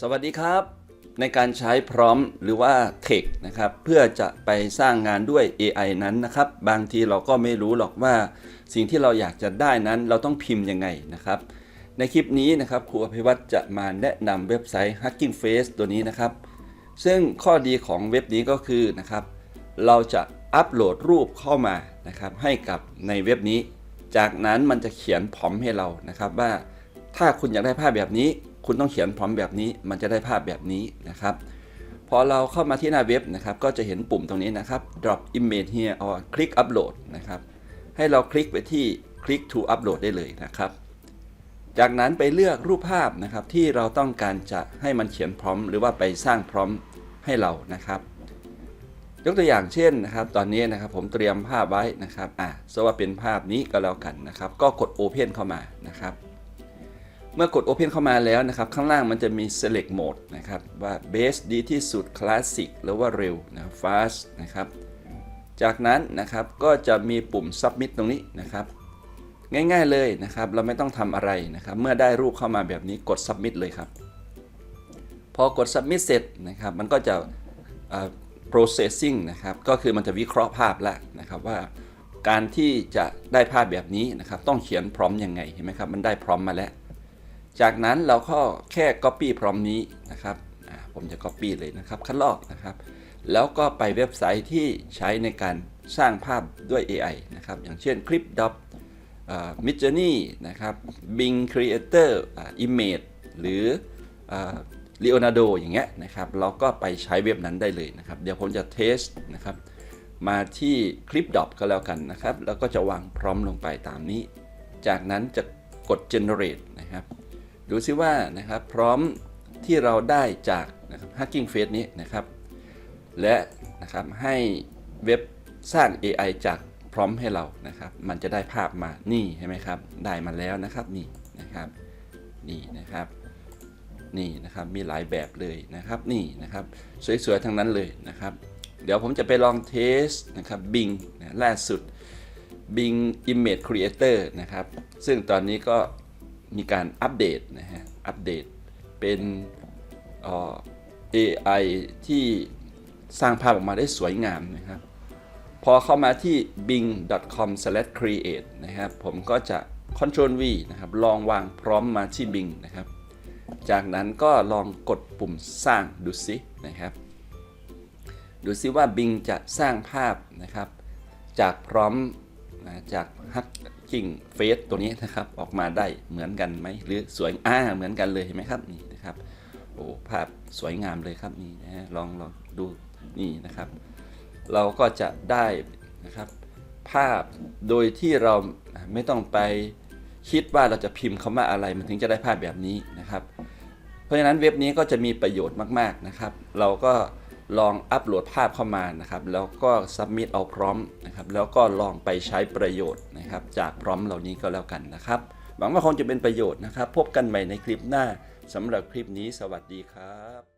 สวัสดีครับ ในการใช้พร้อมหรือว่า Text นะครับเพื่อจะไปสร้างงานด้วย AI นั้นนะครับ บางทีเราก็ไม่รู้หรอกว่าสิ่งที่เราอยากจะได้นั้นเราต้องพิมพ์ยังไงนะครับ ในคลิปนี้นะครับครูอภิวัตจะมาแนะนำเว็บไซต์ Hugging Face ตัวนี้นะครับ ซึ่งข้อดีของเว็บนี้ก็คือนะครับ เราจะอัปโหลดรูปเข้ามานะครับ ให้กับในเว็บนี้ จากนั้นมันจะเขียนพร้อมให้เรานะครับว่าถ้าคุณอยากได้ภาพแบบนี้ คุณต้องเขียนพร้อมแบบนี้ มันจะได้ภาพแบบนี้นะครับ พอเราเข้ามาที่หน้าเว็บนะครับ ก็จะเห็นปุ่มตรงนี้นะครับ drop image here or click upload นะครับ ให้เราคลิกไปที่ click to upload ได้เลยนะครับ จากนั้นไปเลือกรูปภาพนะครับที่เราต้องการจะให้มันเขียนพร้อม หรือว่าไปสร้างพร้อมให้เรานะครับ ยกตัวอย่างเช่นนะครับ ตอนนี้นะครับผมเตรียมภาพไว้นะครับ อะสว่าเป็นภาพนี้ก็แล้วกันนะครับ ก็กด Open เข้ามานะครับ เมื่อกด Open เข้ามาแล้วนะครับ ข้างล่างมันจะมี Select Mode นะครับ ว่า Base ดีที่สุด Classic หรือว่าเร็วนะ Fast นะครับ จากนั้นนะครับก็จะมีปุ่ม Submit ตรงนี้นะครับ ง่ายๆเลยนะครับ เราไม่ต้องทำอะไรนะครับ เมื่อได้รูปเข้ามาแบบนี้กด Submit เลยครับ พอกด Submit เสร็จนะครับ มันก็จะ processing นะครับ ก็คือมันจะวิเคราะห์ภาพแล้วนะครับว่าการที่จะได้ภาพแบบนี้นะครับ ต้องเขียนพร้อมยังไงเห็นไหมครับ มันได้พร้อมมาแล้ว จากนั้นเราก็แค่ Copy พร้อมนี้นะครับผมจะ Copy เลยนะครับ คัดลอกนะครับ แล้วก็ไปเว็บไซต์ที่ใช้ในการสร้างภาพด้วย AI นะครับ อย่างเช่น Clipdop Midjourney นะครับ Bing Creator Image หรือ Leonardo อย่างเงี้ยนะครับ เราก็ไปใช้เว็บนั้นได้เลยนะครับ เดี๋ยวผมจะเทสนะครับ มาที่ Clipdop ก็แล้วกันนะครับ แล้วก็จะวางพร้อมลงไปตามนี้ จากนั้นจะกด generate นะครับ ดูซิว่านะครับพร้อมที่เราได้จากนะครับ Hugging Face นี้นะครับ และนะครับให้เว็บสร้าง AI จากพร้อมให้เรานะครับ มันจะได้ภาพมานี่ใช่ไหมครับ ได้มาแล้วนะครับนี่นะครับนี่นะครับนี่นะครับมีหลายแบบเลยนะครับนี่นะครับสวยๆทั้งนั้นเลยนะครับ เดี๋ยวผมจะไปลองเทสนะครับ Bing นะล่าสุด Bing Image Creator นะครับ ซึ่งตอนนี้ก็ มีการอัปเดตนะฮะ อัปเดตเป็นเอ่อ AI ที่สร้างภาพออกมาได้สวยงามนะครับ พอเข้ามาที่ bing.com/create นะครับ ผมก็จะ Ctrl V นะครับ ลองวางพร้อมมาที่ Bing นะครับ จากนั้นก็ลองกดปุ่มสร้างดูซินะครับ ดูซิว่า Bing จะสร้างภาพนะครับ จากพร้อม นะจาก Hugging Face ตัวนี้นะครับออกมาได้เหมือนกันไหมหรือสวยอ่าเหมือนกันเลยเห็นไหมครับนี่นะครับโอ้ภาพสวยงามเลยครับนี่นะฮะลองลองดูนี่นะครับ เราก็จะได้นะครับภาพโดยที่เราไม่ต้องไปคิดว่าเราจะพิมพ์คำว่าอะไรมันถึงจะได้ภาพแบบนี้นะครับ เพราะฉะนั้นเว็บนี้ก็จะมีประโยชน์มากๆนะครับ เราก็ ลองอัปโหลดภาพเข้ามานะครับ แล้วก็สับมิดเอาพร้อมนะครับ แล้วก็ลองไปใช้ประโยชน์นะครับ จากพร้อมเหล่านี้ก็แล้วกันนะครับ หวังว่าคงจะเป็นประโยชน์นะครับ พบกันใหม่ในคลิปหน้าสำหรับคลิปนี้ สวัสดีครับ